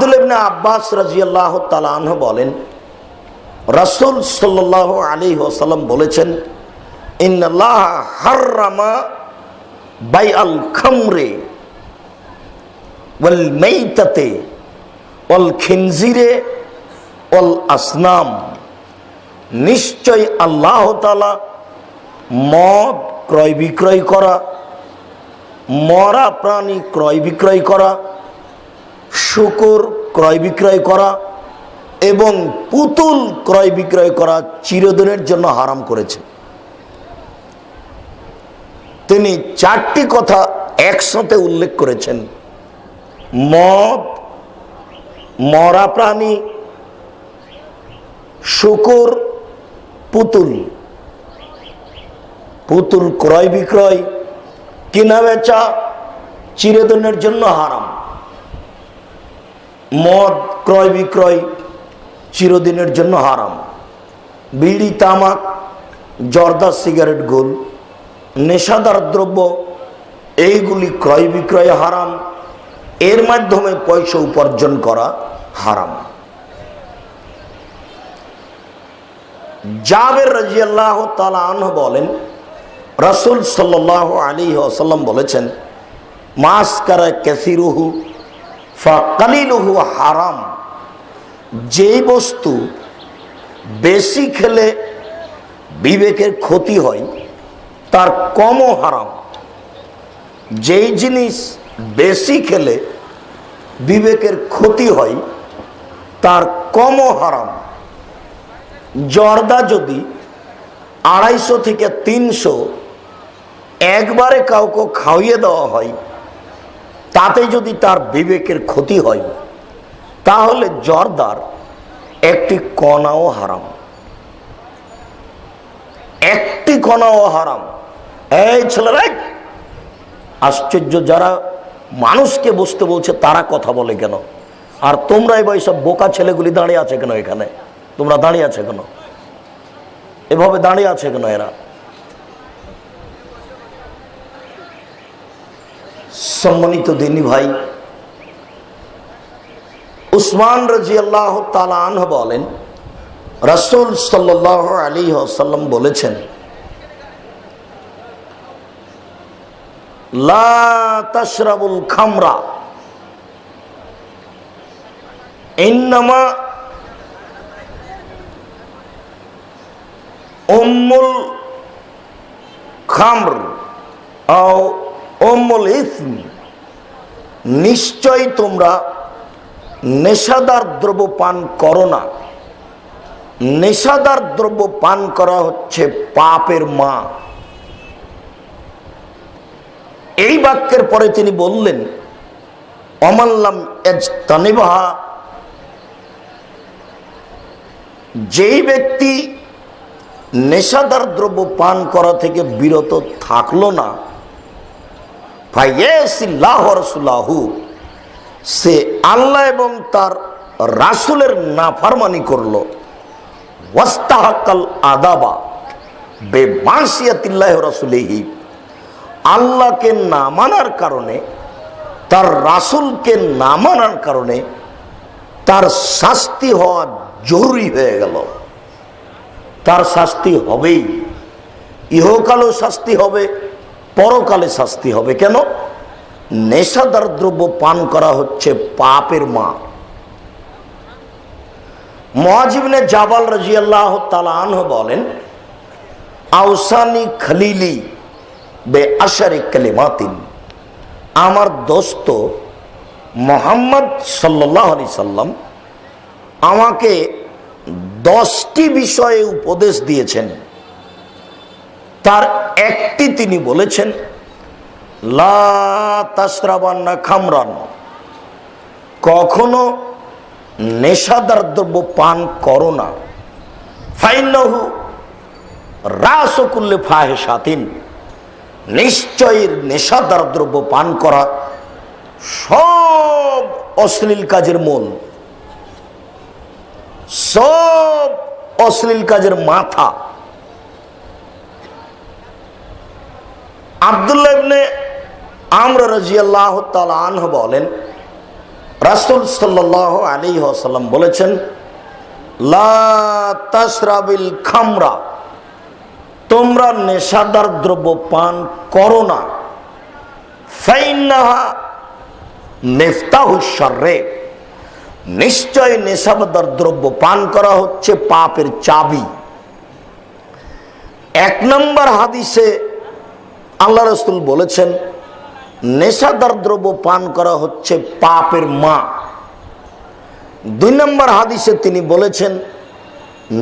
আব্দুল ইবনে আব্বাস রাজিয়াল্লাহ তালাহ বলেন, রাসূল সাল্লাল্লাহু আলী ওসাল্লাম বলেছেন, ইন্নাল্লাহ হাররামা বাই আল খামরে ওয়াল মেইতাতে ওয়াল খিনজিরে ওয়াল আসনাম। নিশ্চয় আল্লাহ তালা মদ ক্রয় বিক্রয় করা, মরা প্রাণী ক্রয় বিক্রয় করা, শুকুর ক্রয় বিক্রয় করা এবং পুতুল ক্রয় বিক্রয় করা চিরদিনের জন্য হারাম করেছে। তিনি চারটি কথা একসাথে উল্লেখ করেছেন। মদ, মরা প্রাণী, শুকুর, পুতুল। পুতুল ক্রয় বিক্রয়, কিনা বেচা, চিরদিনের জন্য হারাম। মদ, ক্রয় বিক্রয় চিরদিনের জন্য হারাম। বিড়ি, তামাক, জর্দা, সিগারেট, গোল, নেশাদার দ্রব্য, এইগুলি ক্রয় বিক্রয় হারাম। এর মাধ্যমে পয়সা উপার্জন করা হারাম। জাবের রাজিয়াল্লাহ তালাহ বলেন, রসুল সাল্লাহ আলী আসাল্লাম বলেছেন মাস কারা ক্যাসিরুহু হারাম। যেই বস্তু বেশি খেলে বিবেকের ক্ষতি হয়, তার কমও হারাম। যেই জিনিস বেশি খেলে বিবেকের ক্ষতি হয়, তার কমও হারাম। জর্দা যদি আড়াইশো থেকে তিনশো একবারে কাউকে খাওয়িয়ে দেওয়া হয় তাতে যদি তার বিবেকের ক্ষতি হয়, তাহলে জর্দার একটি কণাও হারাম। একটি কণাও হারাম। এই ছেলেরা আশ্চর্য, যারা মানুষকে বসতে বলছে, তারা কথা বলে কেন? আর তোমরা এবার সব বোকা ছেলেগুলি দাঁড়িয়ে আছে কেন এখানে? তোমরা দাঁড়িয়ে আছে কেন? এভাবে দাঁড়িয়ে আছে কেন এরা? সম্মানিত দিনী ভাই, উসমান রাজি আল্লাহ তালান বলেন, রসুল সাল্লাহ আলী সাল্লাম বলেছেন, লা তশরাবুল খামরা, ইন্নামা উম্মুল খামর ও উম্মুল ইসম, নিশ্চয় তোমরা নেশাদার দ্রব্য পান করো না। নেশাদার দ্রব্য পান করা হচ্ছে পাপের মা। এই বাক্যের পরে তিনি বললেন অমাল্লাম এজতানিবাহা যেই ব্যক্তি নেশাদার দ্রব্য পান করা থেকে বিরত থাকল না সে আল্লাহ এবং তার রাসুলের নাফারমানি করল। ওয়াস্তাহাকাল আদাবা বেমাসিয়াতিল্লাহ রসুলেহি। আল্লাহকে না মানার কারণে, তার রাসুলকে না মানার কারণে তার শাস্তি হওয়া জরুরি হয়ে গেল। তার শাস্তি হবেই। ইহকালও শাস্তি হবে পরকালে শাস্তি হবে। কেন? নেশাদার দ্রব্য পান করা হচ্ছে পাপের মা। মহাজিবনে জাবাল রাজিয়াল্লাহ তালাহ বলেন, আউসানি খালিলি বে আশারে কালিমাতিন। আমার দোস্ত মোহাম্মদ সাল্লাহ আলি সাল্লাম আমাকে দশটি বিষয়ে উপদেশ দিয়েছেন। তার একটি তিনি বলেছেন লাশ্রাবান্না খামরান। কখনো নেশাদার দ্রব্য পান করো না। ফাইনাহু রাসকুল্লে ফাহে সাতিন নিশ্চয়ই নেশাদার দ্রব্য পান করা সব অশ্লীল কাজের মূল সব অশ্লীল কাজের মাথা আবদুল্লাহ ইবনে আমর রাজিয়াল্লাহ তালাহ বলেন, রাসুল সাল্লাহ আলী আসাল্লাম বলেছেন, লা তাসরাবিল খামরা, তোমরা নেশাদার দ্রব্য পান করো না। ফাইন্নাহা মেফতাহুসরে নিশ্চয় নেশাদার দ্রব্য পান করা হচ্ছে পাপের চাবি। এক নম্বর হাদিসে আল্লাহ রসুল বলেছেন, নেশাদার দ্রব্য পান করা হচ্ছে পাপের মা। দুই নম্বর হাদিসে তিনি বলেছেন,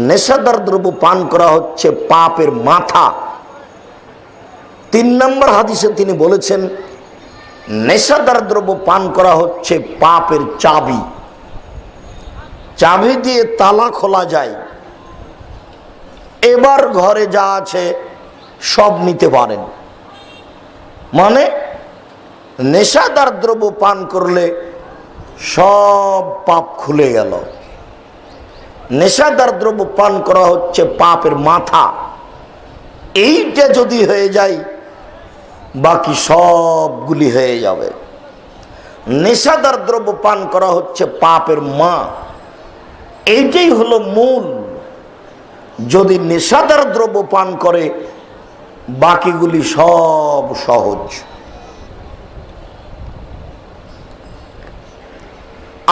নেশাদার দ্রব্য পান করা হচ্ছে পাপের মাথা। তিন নম্বর হাদিসে তিনি বলেছেন, নেশাদার দ্রব্য পান করা হচ্ছে পাপের চাবি। চাবি দিয়ে তালা খোলা যায়। এবার ঘরে যা আছে সব নিতে পারেন। মানে নেশাদার দ্রব্য পান করলে সব পাপ খুলে গেল। নেশাদার দ্রব্য পান করা হচ্ছে পাপের মাথা। এইটা যদি হয়ে যায়, বাকি সবগুলি হয়ে যাবে। নেশাদার দ্রব্য পান করা হচ্ছে পাপের মা। এইটাই হলো মূল। যদি নেশাদার দ্রব্য পান করে বাকিগুলি সব সহজ।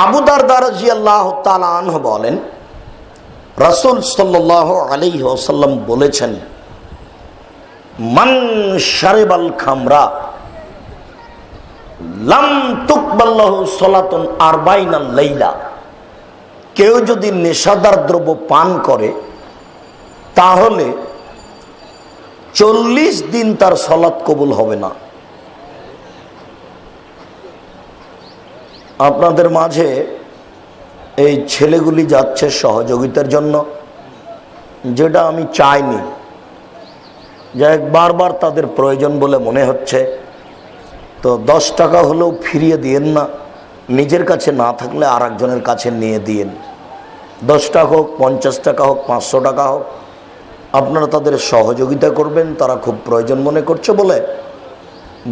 আবুদার দারাজি আল্লাহ তালাহ বলেন, রসুল সাল্লাহ আলী ওসাল্লাম বলেছেন, মান সারেবাল খামরা লাম তুকবাল্লাহ সলাতন আরবাইনা লাইলা কেউ যদি নেশাদার দ্রব্য পান করে, তাহলে চল্লিশ দিন তার সলাৎ কবুল হবে না। আপনাদের মাঝে এই ছেলেগুলি যাচ্ছে সহযোগিতার জন্য, যেটা আমি চাইনি। যাই বারবার তাদের প্রয়োজন বলে মনে হচ্ছে। তো দশ টাকা হলেও ফিরিয়ে দিয়েন না, নিজের কাছে না থাকলে আর কাছে নিয়ে দিয়েন। দশ টাকা হোক, পঞ্চাশ টাকা হোক, পাঁচশো টাকা হোক আপনারা তাদের সহযোগিতা করবেন, তারা খুব প্রয়োজন মনে করছে বলে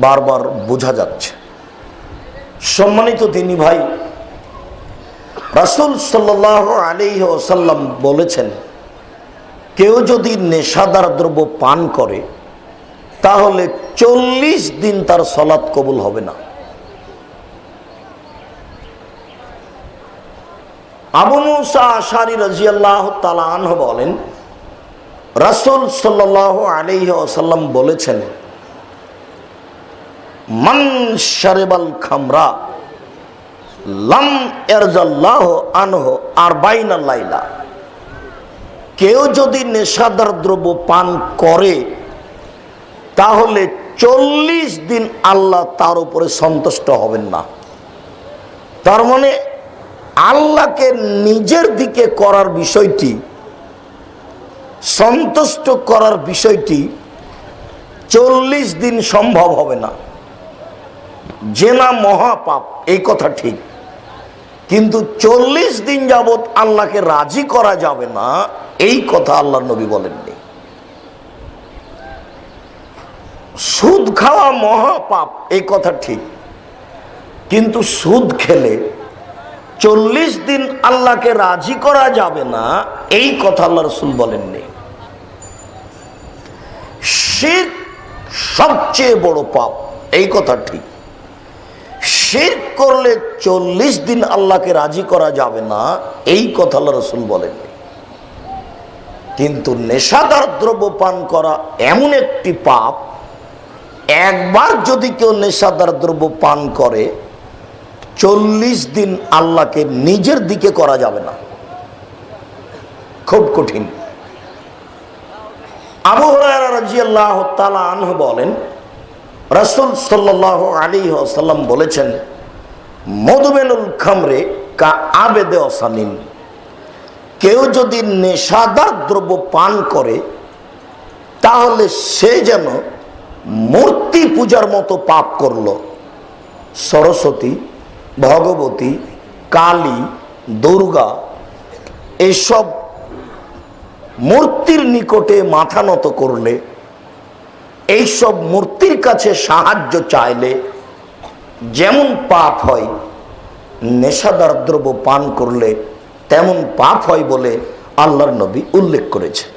বারবার বোঝা যাচ্ছে। সম্মানিত তিনি ভাই, রাসুল সাল্লাহ আলী ওসাল্লাম বলেছেন, কেউ যদি নেশাদার দ্রব্য পান করে, তাহলে চল্লিশ দিন তার সলাৎ কবুল হবে না। আবু মুসা আশারি রাজিয়াল্লাহ তালাহ বলেন রাসুল সাল্লাহ আলী ওসাল্লাম বলেছেন, মান শারেবাল খামরা, লাম এরজাল্লাহ আনহ আর বাইনা লাইলা। কেউ যদি নেশাদার দ্রব্য পান করে, তাহলে চল্লিশ দিন আল্লাহ তার উপরে সন্তুষ্ট হবেন না। তার মানে আল্লাহকে নিজের দিকে করার বিষয়টি সন্তুষ্ট করার বিষয়টি চল্লিশ দিন সম্ভব হবে না। জেনা মহাপাপ, এই কথা ঠিক। কিন্তু চল্লিশ দিন যাবৎ আল্লাহকে রাজি করা যাবে না, এই কথা আল্লাহ নবী বলেননি। সুদ খাওয়া মহাপাপ, এই কথা ঠিক। কিন্তু সুদ খেলে চল্লিশ দিন আল্লাহকে রাজি করা যাবে না, এই কথা আল্লাহ রসুল বলেননি। শীত সবচেয়ে বড় পাপ। এই কথা ঠিক। শির করলে চল্লিশ দিন আল্লাহকে রাজি করা যাবে না, এই কথা আল্লাহ রসুল বলেননি কিন্তু নেশাদার দ্রব্য পান করা এমন একটি পাপ, একবার যদি কেউ নেশাদার দ্রব্য পান করে, চল্লিশ দিন আল্লাহকে নিজের দিকে করা যাবে না। খুব কঠিন। আবু রাজিয়াল্লাহ তালা আনহ বলেন, রসুল সাল্লাহ আলী আসাল্লাম বলেছেন মধুবেনুল খামরে কা আবেদে অসানিন। কেউ যদি নেশাদার দ্রব্য পান করে, তাহলে সে যেন মূর্তি পূজার মতো পাপ করল। সরস্বতী, ভগবতী, কালী, দুর্গা, এসব মূর্তির নিকটে মাথা নত করলে, এইসব মূর্তির কাছে সাহায্য চাইলে যেমন পাপ হয়, নেশাদার দ্রব্য পান করলে তেমন পাপ হয় বলে আল্লাহর নবী উল্লেখ করেছে